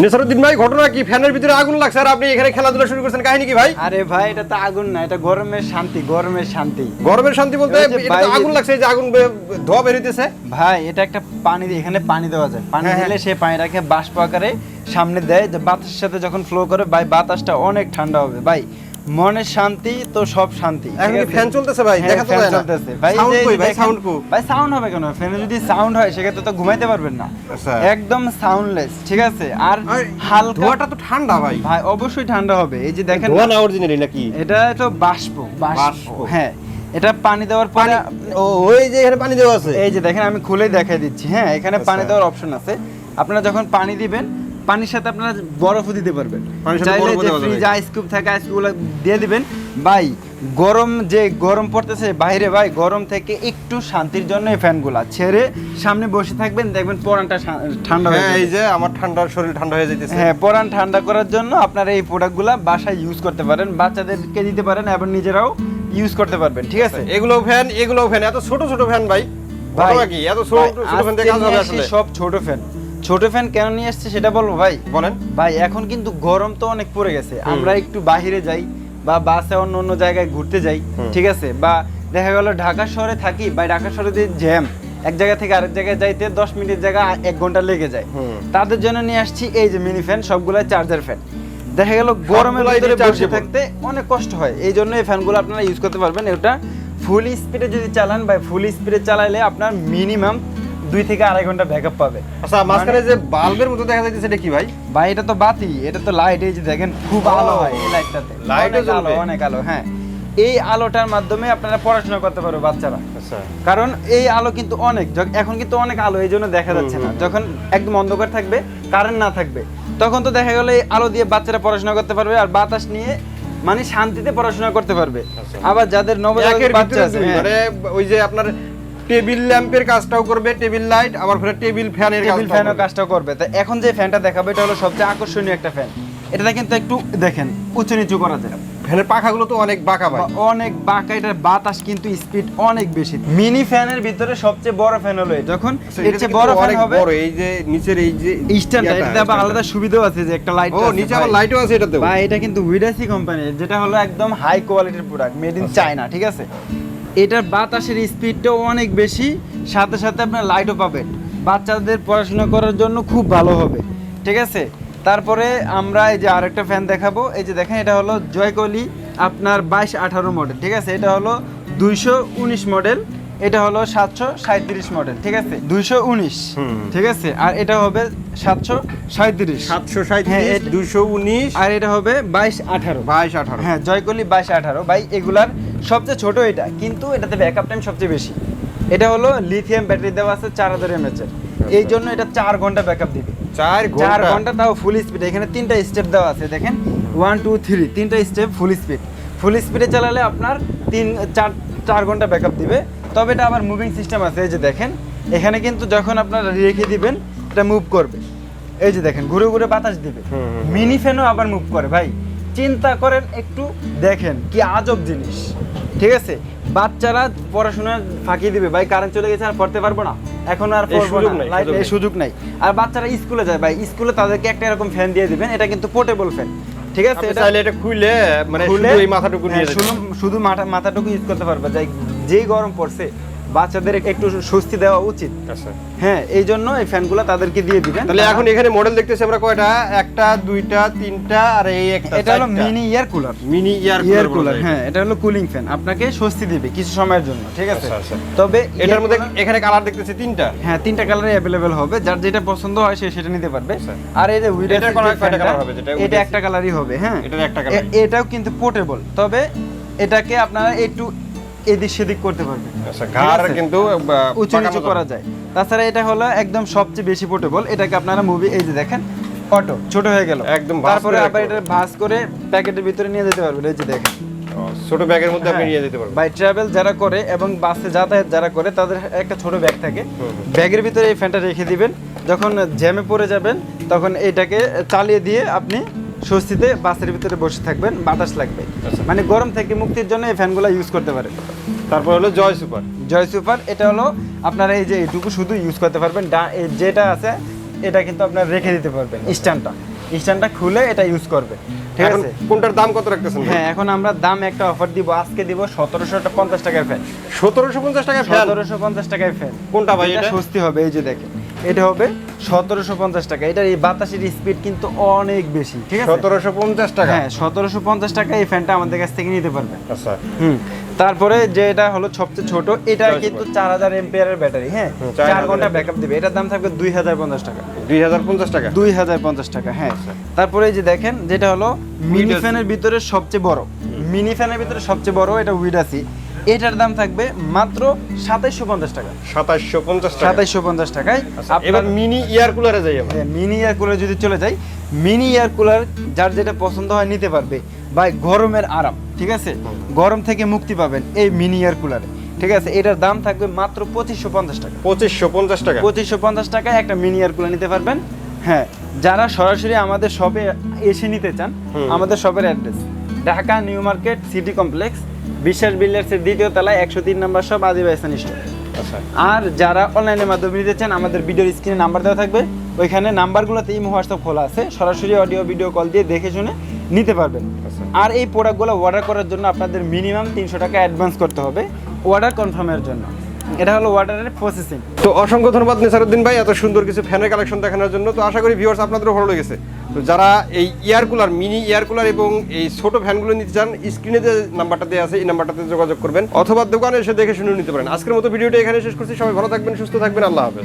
ভাই ঘটনা কি? ফ্যানের ভিতরে আগুন লাগছে। আর আপনি এখানে খেলাধুলা শুরু করছেন। কাহিনী কি ভাই? আরে ভাই এটা তো আগুন না এটা গরমের শান্তি গরমের শান্তি। গরমের শান্তি বলতে যে এটা তো আগুন লাগছে যে আগুন ধোয়া বেরিতেছে ভাই এটা একটা পানি এখানে পানি দেওয়া যায়। পানি হ্যাঁ, দিলে সে পানিটাকে বাষ্প আকারে সামনে দেয়। যে বাতাসের সাথে যখন ফ্লো করে ভাই বাতাসটা অনেক ঠান্ডা হবে। ভাই মনের শান্তি তো সব শান্তি এখন কি ফ্যান চলতেছে ভাই? হ্যাঁ, দেখা তো যায় না। চলতেছে। ভাই যে- কই ভাই? Sound কো? ভাই সাউন্ড হবে কেন ফ্যানে যদি সাউন্ড হয় সেক্ষেত্রে তো ঘুমাইতে পারবেন না আচ্ছা। একদম সাউন্ডলেস ঠিক আছে আর হালকা ধোয়াটা তো ঠান্ডা ভাই ভাই অবশ্যই ঠান্ডা হবে এই যে দেখেন ধোয়া না অরিজিনালি নাকি এটা তো বাষ্প বাষ্প। হ্যাঁ এটা পানি দেওয়ার পরে পানি ও ওই যে এখানে পানি দেওয়া আছে এই যে দেখেন আমি খুলে দেখাই দিচ্ছি হ্যাঁ এখানে পানি আচ্ছা। দেওয়ার অপশন আছে আপনারা যখন পানি দিবেন পানির সাথে আপনারা বরফও দিতে পারবেন। চাইলে যে ফ্রিজ আইস থাকে আইস কিউবগুলো দিয়ে দিবেন। ভাই গরম যে গরম পড়তেছে বাইরে ভাই গরম থেকে একটু শান্তির জন্য এই ফ্যানগুলা ছেড়ে সামনে বসে থাকবেন দেখবেন পরানটা ঠান্ডা হয়ে হ্যাঁ এই যে আমার ঠান্ডা শরীর ঠান্ডা হয়ে যাইতেছে। হ্যাঁ পরান ঠান্ডা করার জন্য আপনারা এই প্রোডাক্টগুলো বাসায় ইউজ করতে পারেন বাচ্চাদেরকে দিতে পারেন এবং নিজেরাও ইউজ করতে পারবেন ঠিক আছে? এগুলো ফ্যান এগুলো ফ্যান এত ছোট ছোট ফ্যান ভাই। ভাই, এত ছোট ছোট ফ্যান নিয়ে আসছি আসলে সব ছোট ফ্যান ছোট ফ্যান কেন নিয়ে আসছে সেটা বলব? ভাই বলেন। ভাই এখন কিন্তু গরম তো অনেক পড়ে গেছে। আমরা একটু বাইরে যাই বা বাসে অন্য অন্য জায়গায় ঘুরতে যাই ঠিক আছে? বা দেখা গেল ঢাকা শহরে থাকি বা ঢাকা শহরে যে জ্যাম এক জায়গা থেকে আরেক জায়গায় যাইতে দশ মিনিটের জায়গা এক ঘণ্টা লেগে যায়। তাদের জন্য নিয়ে আসছি এই যে মিনি ফ্যান সবগুলাই চার্জার ফ্যান দেখা গেল গরমের ভিতরে বসে থাকতে অনেক কষ্ট হয়। এই জন্য এই ফ্যানগুলো আপনারা ইউজ করতে পারবেন। এটা ফুল স্পিডে যদি চালান বা ফুল স্পিডে চালাইলে আপনার মিনিমাম দুই থেকে আড়াই ঘণ্টা ব্যাকআপ পাবে। আচ্ছা মাঝখানে যে বাল্বের মতো দেখা যাইতেছে এটা কি ভাই? ভাই এটা তো বাতি এটা তো লাইট এই যে দেখেন খুব আলো হয় এই লাইটটাতে অনেক আলো? অনেক আলো হ্যাঁ। এই আলোটার মাধ্যমে আপনারা পড়াশোনা করতে পারবে বাচ্চারা। আচ্ছা। কারণ এই আলো কিন্তু অনেক এখন কিন্তু অনেক আলো এই জন্য দেখা যাচ্ছে না। যখন একদম অন্ধকার থাকবে কারেন্ট না থাকবে তখন তো দেখা গেল এই আলো দিয়ে বাচ্চারা পড়াশোনা করতে পারবে আর বাতাস নিয়ে মানে শান্তিতে পড়াশোনা করতে পারবে। আচ্ছা। আবার যাদের নবজাতক বাচ্চা আছে হ্যাঁ, মানে ওই যে আপনার টেবিল ল্যাম্পের কাজটাও করবে টেবিল লাইট আবার ফের টেবিল ফ্যানের টেবিল কাজটাও ফ্যানও করবে। তা এখন যে ফ্যানটা দেখাবো এটা হলো সবচেয়ে আকর্ষণীয় একটা ফ্যান। এটা কিন্তু একটু দেখেন উঁচু নিচু করা যায়। ফ্যানের পাখাগুলো তো অনেক বাঁকা ভাই। অনেক বাঁকা এটার বাতাস কিন্তু স্পিড অনেক বেশি। মিনি ফ্যানের ভিতরে সবচেয়ে বড় ফ্যান হলো এটা। যখন এর চেয়ে বড় ফ্যান হবে বড় এই যে নিচের এই যে স্ট্যান্ডটা ইয়াটা, এটাতে আবার আলাদা সুবিধাও আছে যে একটা লাইট ও নিচে আবার লাইটও আছে এটাতে ভাই এটা কিন্তু উইডাসি কোম্পানির যেটা হলো একদম হাই কোয়ালিটির প্রোডাক্ট মেড ইন। চায়না ঠিক আছে? এটার বাতাসের স্পিডটাও অনেক বেশি, সাথে সাথে আপনার লাইটও পাবেন। বাচ্চাদের পড়াশোনা করার জন্য খুব ভালো হবে, ঠিক আছে? তারপরে আমরা এই যে আরেকটা ফ্যান দেখাবো, এই যে দেখেন এটা হলো জয়কলি আপনার বাইশ আঠারো মডেল ঠিক আছে? এটা হলো দুইশো উনিশ মডেল এটা হলো সাতশো সাঁত্রিশ মডেল ঠিক আছে? দুইশো উনিশ। ঠিক আছে? আর এটা হবে সাতশো সাঁত্রিশ সাতশো হ্যাঁ, সাঁত্রিশ এটা- দুশো উনিশ। আর এটা হবে বাইশ আঠারো। বাইশ আঠারো। হ্যাঁ জয়কলি বাইশ আঠারো। ভাই এগুলার সবচেয়ে ছোট এটা কিন্তু এটাতে ব্যাকআপ টাইম সবচেয়ে বেশি। এটা হলো লিথিয়াম ব্যাটারি দেওয়া আছে চার হাজার এমএচ এর। এই জন্য এটা চার ঘণ্টা ব্যাকআপ দিবে। চার চার ঘণ্টা ঘণ্টা তাও ফুল স্পিড এখানে তিনটা স্টেপ দেওয়া আছে দেখেন? ওয়ান টু থ্রি তিনটা স্টেপ ফুল স্পিড ফুল স্পিডে চালালে আপনার তিন চার চার ঘণ্টা ব্যাকআপ দিবে। তবে এটা আবার মুভিং সিস্টেম আছে এই যে দেখেন। এখানে কিন্তু যখন আপনারা রেখে দিবেন এটা মুভ করবে। এই যে দেখেন ঘুরে ঘুরে বাতাস দিবে। মিনি ফ্যানও আবার মুভ করে। ভাই চিন্তা করেন একটু দেখেন কি আজব জিনিস। ঠিক আছে? বাচ্চারা পড়াশোনা ফাঁকি দিবে। ভাই কারেন্ট চলে গেছে আর পড়তে পারব না। এখন আর এই সুযোগ নাই, সুযোগ নাই। আর বাচ্চারা স্কুলে যায়। ভাই স্কুলে তাদেরকে একটা এরকম ফ্যান দিয়ে দিবেন। এটা কিন্তু পোর্টেবল ফ্যান ঠিক আছে? এটা এটা খুলে মানে শুধু এই মাথাটুকু নিয়ে হ্যাঁ, শুধু শুধু মাথা মাথাটুকু ইউজ করতে পারবে। যাই যেই গরম পড়ছে বাচ্চাদের একটু স্বস্তি দেওয়া উচিত। আচ্ছা। হ্যাঁ এই জন্য এই ফ্যানগুলো তাদেরকে দিয়ে দিবেন। তাহলে এখন এখানে মডেল দেখতেছি আমরা কয়টা? একটা দুইটা তিনটা আর এই একটা এটা হলো mini air cooler mini air air cooler হ্যাঁ এটা হলো কুলিং ফ্যান আপনাকে স্বস্তি দিবে কিছু সময়ের জন্য ঠিক আছে? আচ্ছা, আচ্ছা। তবে এটার মধ্যে এখানে কালার দেখতেছি তিনটা। হ্যাঁ তিনটা কালারে অ্যাভেলেবেল হবে। যার যেটা পছন্দ হয় সে সেটা নিতে পারবে। আর এই যে উইডার colour হবে? যেটা এটা একটা কালারই হবে হ্যাঁ। এটা একটা কালার এটাও কিন্তু পোর্টেবল তবে এটাকে আপনারা একটু এদিক সেদিক করতে পারবেন আচ্ছা ঘাড় কিন্তু উঁচু নিচু করা যায়। তাছাড়া এটা হলো একদম সবচেয়ে বেশি পোর্টেবল এটাকে আপনারা মুভি এই যে দেখেন অটো ছোট হয়ে গেল। একদম তারপরে আবার এটা ভাঁজ করে প্যাকেটের ভিতরে নিয়ে যেতে পারবেন এই যে দেখেন। ছোট ব্যাগের মধ্যে আপনি হ্যাঁ। নিয়ে যেতে পারবেন। বাই ট্রাভেল যারা করে এবং বাসে যাতায়াত যারা করে তাদের একটা ছোট ব্যাগ থাকে। ব্যাগের ভিতরে এই ফ্যানটা রেখে দিবেন। যখন জ্যামে পড়ে যাবেন তখন এটাকে চালিয়ে দিয়ে আপনি স্বস্তিতে বাসের ভিতরে বসে থাকবেন বাতাস লাগবে। আচ্ছা। মানে গরম থেকে মুক্তির জন্য এই ফ্যানগুলো ইউজ করতে পারেন। তারপর হলো জয় সুপার। জয় সুপার এটা হলো আপনারা এই যে এইটুকু শুধু ইউজ করতে পারবেন যেটা আছে এটা কিন্তু আপনার রেখে দিতে পারবেন স্ট্যান্ডটা। স্ট্যান্ডটা খুলে এটা ইউজ করবে ঠিক আছে? কোনটার দাম কত রাখতেছেন? হ্যাঁ এখন আমরা দাম একটা অফার দিব আজকে দিব সতেরোশো পঞ্চাশ টাকার ফ্যান সতেরোশো পঞ্চাশ টাকা ফ্যান সতেরোশো পঞ্চাশ টাকায় ফ্যান কোনটা ভাই এটা? সস্তি হবে এই যে দেখেন। এটা হবে সতেরোশো পঞ্চাশ টাকা। এটার এই বাতাসের স্পিড কিন্তু অনেক বেশি ঠিক আছে? সতেরোশো পঞ্চাশ টাকা? হ্যাঁ সতেরোশো পঞ্চাশ টাকা এই ফ্যানটা আমাদের কাছ থেকে নিতে পারবেন আচ্ছা। হুম তারপরে যে এটা হলো সবচেয়ে ছোট এটা কিন্তু চার হাজার এমপিয়ারের ব্যাটারি হ্যাঁ? চার ঘণ্টা ব্যাকআপ দিবে। এটার দাম থাকবে দুই হাজার পঞ্চাশ টাকা। দুই হাজার পঞ্চাশ টাকা? দুই হাজার পঞ্চাশ টাকা হ্যাঁ। তারপরে এই যে দেখেন যেটা হলো মিনি। ফ্যানের ভিতরে সবচেয়ে বড়। মিনি ফ্যানের ভিতরে সবচেয়ে বড় এটা উইডাসি এটার দাম থাকবে মাত্র সাতাইশশো পঞ্চাশ টাকা। সাতাশশো পঞ্চাশ সাতাইশশো পঞ্চাশ টাকায়। আচ্ছা, এবার মিনি ইয়ার কুলারে যাই আমরা। মিনি এয়ার কুলার যদি চলে যাই মিনি এয়ার কুলার যার যেটা পছন্দ হয় নিতে পারবে ভাই গরমের আরাম ঠিক আছে? গরম থেকে মুক্তি পাবেন এই মিনি এয়ার কুলারে ঠিক আছে? এটার দাম থাকবে মাত্র পঁচিশশো পঞ্চাশ টাকা। পঁচিশশো পঞ্চাশ টাকা। পঁচিশশো পঞ্চাশ টাকায় একটা মিনি এয়ার কুলার নিতে পারবেন। হ্যাঁ যারা সরাসরি আমাদের শপে এসে নিতে চান আমাদের শপের address. Dhaka New Market City Complex Biswas বিল্ডার্সের দ্বিতীয় তলায় একশো তিন নম্বর সব আদিবাই স্টোর। আচ্ছা। আর যারা অনলাইনের মাধ্যমে নিতে চান আমাদের ভিডিওর স্ক্রিনে নাম্বার দেওয়া থাকবে। ওইখানে নাম্বারগুলোতে ইমো হোয়াটসঅ্যাপ খোলা আছে। সরাসরি অডিও ভিডিও কল দিয়ে দেখে শুনে নিতে পারবেন। আচ্ছা। আর এই প্রোডাক্টগুলো অর্ডার করার জন্য আপনাদের মিনিমাম তিনশো টাকা অ্যাডভান্স করতে হবে অর্ডার কনফার্মের জন্য। এটা হলো অর্ডারের প্রসেসিং তো অসংখ্য ধন্যবাদ নেসারুদ্দিন ভাই এত সুন্দর কিছু ফ্যানের কালেকশন দেখানোর জন্য। তো আশা করি ভিউয়ার্স আপনাদেরও ভালো লেগেছে। তো যারা এই air cooler mini air cooler এবং এই ছোট ফ্যানগুলো নিতে চান, স্ক্রিনে যে নাম্বারটা দেওয়া আছে, এই নাম্বারটাতে যোগাযোগ করবেন অথবা দোকানে এসে দেখে শুনে নিতে পারেন। আজকের মতো ভিডিওটা এখানে শেষ করছি। সবাই ভালো থাকবেন, সুস্থ থাকবেন। আল্লাহ হাফেজ।